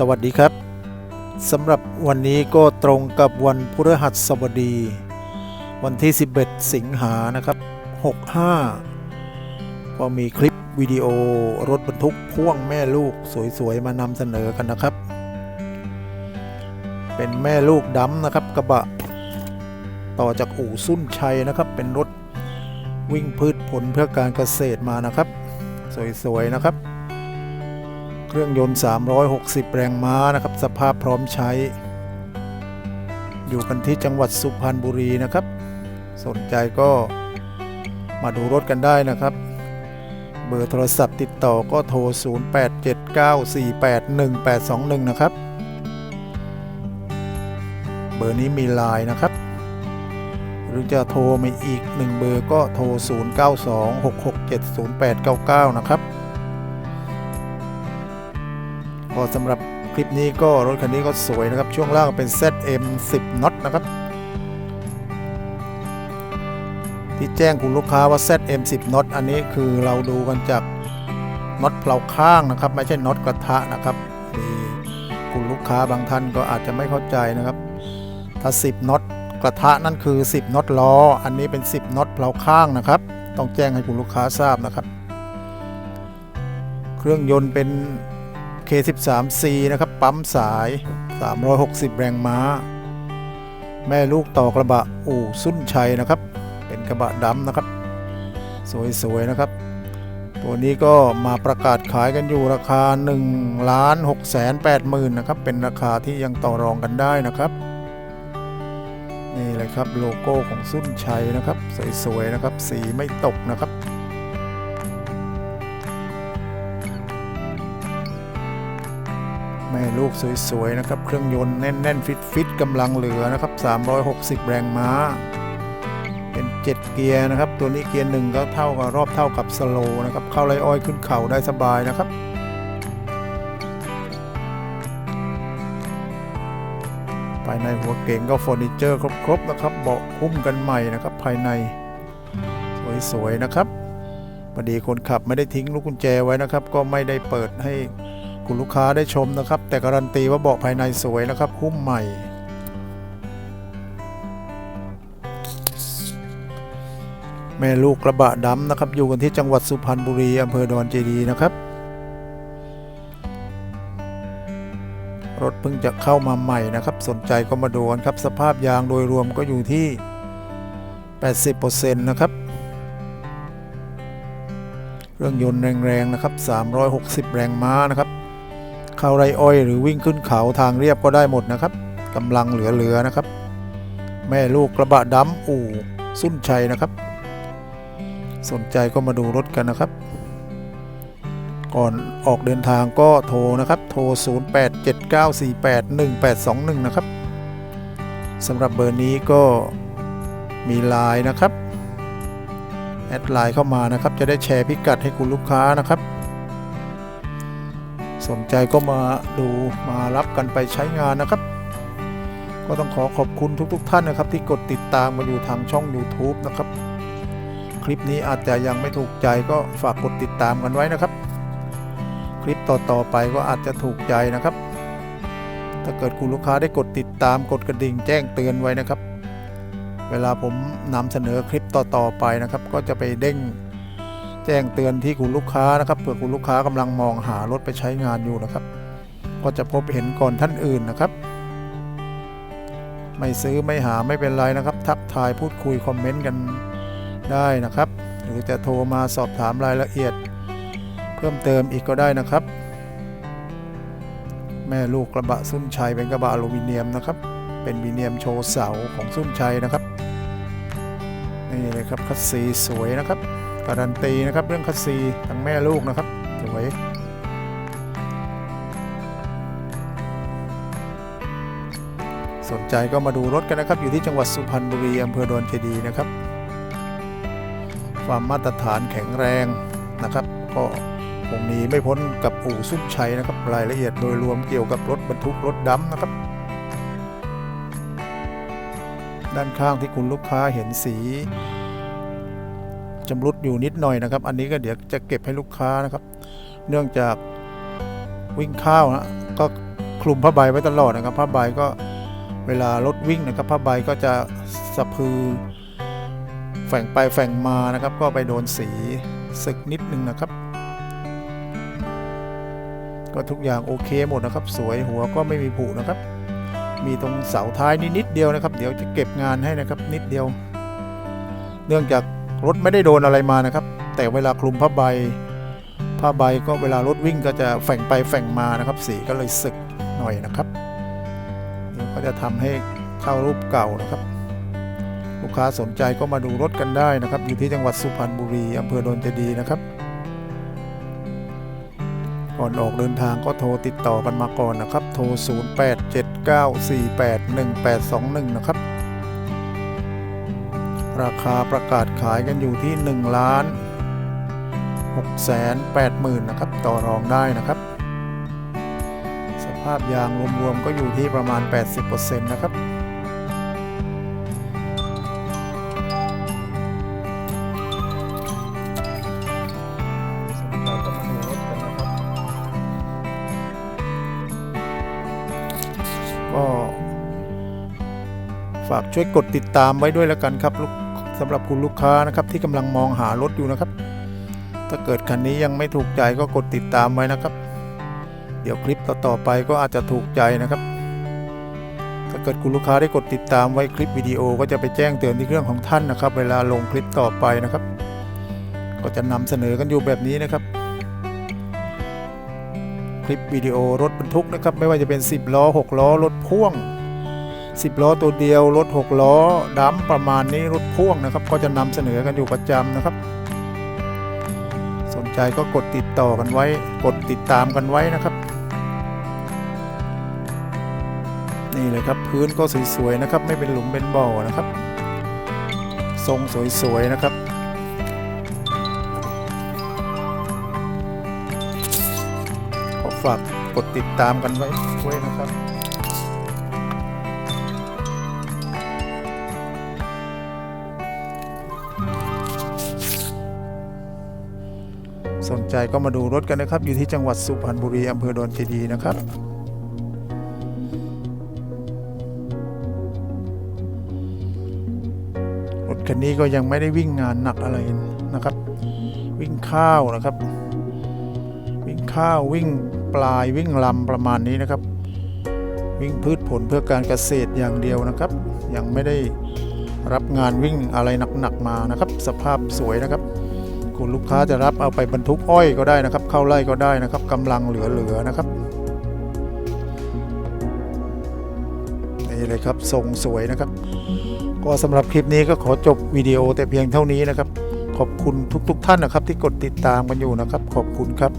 สวัสดีครับสำหรับวันนี้ก็ตรงกับวันพฤหัสบดี วันที่ 11 สิงหานะครับ 65 ก็มีคลิปวิดีโอรถบรรทุกพ่วงแม่ลูกสวยๆ มานำเสนอกันนะครับ เป็นแม่ลูกดำนะครับกระบะ ต่อจากอู่สุ้นชัยนะครับ เป็นรถวิ่งพืชผลเพื่อการเกษตรมานะครับ สวยๆนะครับ เครื่องยนต์ 360 แรงม้านะครับ สภาพพร้อมใช้ อยู่กันที่จังหวัดสุพรรณบุรีนะครับ สนใจก็มาดูรถกันได้นะครับ เบอร์โทรศัพท์ติดต่อก็โทร 0879481821 นะครับ เบอร์นี้มีไลน์นะครับ หรือจะโทรมาอีก 1 เบอร์ก็โทร 0926670899 นะครับ ก็สำหรับคลิปนี้ก็รถคันนี้ก็สวยนะครับ ช่วงล่างเป็น ZM 10น็อตนะครับ ที่แจ้งคุณลูกค้าว่า ZM 10น็อตอันนี้คือเราดูกันจากน็อตเพลาข้างนะครับ ไม่ใช่น็อตกระทะนะครับมีคุณลูกค้าบางท่านก็อาจจะไม่เข้าใจนะครับ ถ้า 10น็อตกระทะนั่นคือ 10น็อตล้อ อันนี้เป็น 10น็อตเพลาข้างนะครับ ต้องแจ้งให้คุณลูกค้าทราบนะครับ เครื่องยนต์เป็น K13C นะครับ ปั๊มสาย 360 แรงม้า แม่ลูกต่อกระบะ อู่สุ้นชัยนะครับ เป็นกระบะดำนะครับ สวยๆนะครับ ตัวนี้ก็มาประกาศขายกันอยู่ราคา1ล้าน6แสน8หมื่นนะครับ เป็นราคาที่ยังต่อรองกันได้นะครับ นี่เลยครับโลโก้ของสุ้นชัยนะครับ สวยๆนะครับ สีไม่ตกนะครับ ลูกสวยๆนะครับ เครื่องยนต์แน่นๆฟิตๆกำลังเหลือนะครับ 360 แรงม้า เป็น 7 เกียร์นะครับ ตัวนี้เกียร์หนึ่งก็เท่ากับรอบเท่ากับสโลนะครับ เข้าไรอ้อยขึ้นเข่าได้สบายนะครับภายในหัวเก๋งก็เฟอร์นิเจอร์ครบๆนะครับ เบาะหุ้มกันใหม่นะครับ ภายใน สวยๆนะครับพอดีคนขับไม่ได้ทิ้งลูกกุญแจไว้นะครับ ก็ไม่ได้เปิดให้ คุณลูกค้าได้ชมนะครับ แต่การันตีว่าเบาะภายในสวยนะครับหุ้มใหม่ แม่ลูกกระบะดำนะครับ อยู่กันที่จังหวัดสุพรรณบุรีอำเภอดอนเจดีนะครับ รถเพิ่งจะเข้ามาใหม่นะครับ สนใจก็มาดูกันครับ สภาพยางโดยรวมก็อยู่ที่ 80%นะครับเครื่องยนต์แรงๆนะครับ 360 แรงม้านะครับ เข้าไรอ้อยหรือวิ่งขึ้นเขาทางเรียบก็ได้หมดนะครับกำลังเหลือๆนะครับ แม่ลูกกระบะดำอู่สุ้นชัยนะครับ สนใจก็มาดูรถกันนะครับ ก่อนออกเดินทางก็โทรนะครับ โทร 0879481821 นะครับสำหรับเบอร์นี้ก็มีไลน์นะครับ แอดไลน์เข้ามานะครับ จะได้แชร์พิกัดให้คุณลูกค้านะครับ สนใจก็มาดูมารับกันไปใช้งานนะครับ ก็ต้องขอขอบคุณทุกๆทท่านนะครับ ที่กดติดตามมาอยู่ทางช่อง YouTube นะครับ คลิปนี้อาจจะยังไม่ถูกใจก็ฝากกดติดตามกันไว้นะครับ คลิปต่อๆไปก็อาจจะถูกใจนะครับ ถ้าเกิดคุณลูกค้าได้กดติดตามกดกระดิ่งแจ้งเตือนไว้นะครับ เวลาผมนำเสนอคลิปต่อๆไปนะครับ ก็จะไปเด้ง แจ้งเตือนที่คุณลูกค้านะครับเผื่อคุณลูกค้ากำลังมองหารถไปใช้งานอยู่นะครับ ก็จะพบเห็นก่อนท่านอื่นนะครับ ไม่ซื้อไม่หาไม่เป็นไรนะครับ ทักทายพูดคุยคอมเมนต์กันได้นะครับ หรือจะโทรมาสอบถามรายละเอียด เพิ่มเติมอีกก็ได้นะครับ แม่ลูกกระบะสุ้นชัยเป็นกระบะอลูมิเนียมนะครับ เป็นวีเนียมโชว์เสาของสุ้นชัยนะครับนี่เลยครับคัสซีสวยนะครับ การันตีนะครับเรื่องคัสซีทั้งแม่ลูกนะครับสวยสนใจก็มาดูรถกันนะครับ อยู่ที่จังหวัดสุพรรณบุรีอำเภอดอนเจดีนะครับความมาตรฐานแข็งแรงนะครับ ก็คงนีไม่พ้นกับอู่สุ้มชัยนะครับ รายละเอียดโดยรวมเกี่ยวกับรถบรรทุกรถดำนะครับ ด้านข้างที่คุณลูกค้าเห็นสี จำรุดอยู่นิดหน่อยนะครับ อันนี้ก็เดี๋ยวจะเก็บให้ลูกค้านะครับ เนื่องจากวิ่งข้าวนะก็คลุมผ้าใบไว้ตลอดนะครับผ้าใบก็เวลารถวิ่งนะครับผ้าใบก็จะสะพือแฝงไปแฝงมานะครับ ก็ไปโดนสีสึกนิดนึงนะครับ ก็ทุกอย่างโอเคหมดนะครับ สวยหัวก็ไม่มีผุนะครับ มีตรงเสาท้ายนิดนิดเดียวนะครับ เดี๋ยวจะเก็บงานให้นะครับนิดเดียว เนื่องจาก รถไม่ได้โดนอะไรมานะครับ แต่เวลาคลุมผ้าใบ ผ้าใบก็เวลารถวิ่งก็จะแฝงไปแฝงมานะครับ สีก็เลยสึกหน่อยนะครับเดี๋ยวก็จะทำให้เข้ารูปเก่านะครับ ลูกค้าสนใจก็มาดูรถกันได้นะครับ อยู่ที่จังหวัดสุพรรณบุรีอำเภอโดนเจดีนะครับ ก่อนออกเดินทางก็โทรติดต่อกันมาก่อนนะครับ โทร 0879481821 นะครับ ราคาประกาศขายกันอยู่ที่1ล้าน6 8 0 0 0 0นนะครับ ต่อรองได้นะครับ สภาพยางรวมๆก็อยู่ที่ประมาณ 80%นะครับสนใจก็มาดูรถกันนะครับก็ฝากช่วยกดติดตามไว้ด้วยแล้วกันครับลูก สำหรับคุณลูกค้านะครับที่กำลังมองหารถอยู่นะครับ ถ้าเกิดคันนี้ยังไม่ถูกใจก็กดติดตามไว้นะครับ เดี๋ยวคลิปต่อๆไปก็อาจจะถูกใจนะครับ ถ้าเกิดคุณลูกค้าได้กดติดตามไว้คลิปวิดีโอก็จะไปแจ้งเตือนที่เครื่องของท่านนะครับ เวลาลงคลิปต่อไปนะครับ ก็จะนำเสนอกันอยู่แบบนี้นะครับคลิปวิดีโอรถบรรทุกนะครับไม่ว่าจะเป็น 10 ล้อ 6 ล้อ รถพ่วง 10 ล้อตัวเดียว รถ 6 ล้อดัมประมาณนี้รถพ่วงนะครับ ก็จะนำเสนอกันอยู่ประจำนะครับ สนใจก็กดติดต่อกันไว้ กดติดตามกันไว้นะครับ นี่เลยครับพื้นก็สวยๆนะครับ ไม่เป็นหลุมเป็นบ่อนะครับ ทรงสวยๆนะครับขอฝากกดติดตามกันไว้ด้วยนะครับ ใจก็มาดูรถกันนะครับ อยู่ที่จังหวัดสุพรรณบุรีอำเภอดอนเจดีนะครับรถคันนี้ก็ยังไม่ได้วิ่งงานหนักอะไรนะครับ วิ่งข้าวนะครับ วิ่งข้าววิ่งปลายวิ่งลำประมาณนี้นะครับ วิ่งพืชผลเพื่อการเกษตรอย่างเดียวนะครับ ยังไม่ได้รับงานวิ่งอะไรหนักๆมานะครับ สภาพสวยนะครับ คุณลูกค้าจะรับเอาไปบรรทุกอ้อยก็ได้นะครับ เข้าไร่ก็ได้นะครับกำลังเหลือๆนะครับนี่เลยครับทรงสวยนะครับ ก็สำหรับคลิปนี้ก็ขอจบวิดีโอแต่เพียงเท่านี้นะครับ ขอบคุณทุกๆทท่านนะครับ ที่กดติดตามกันอยู่นะครับ ขอบคุณครับ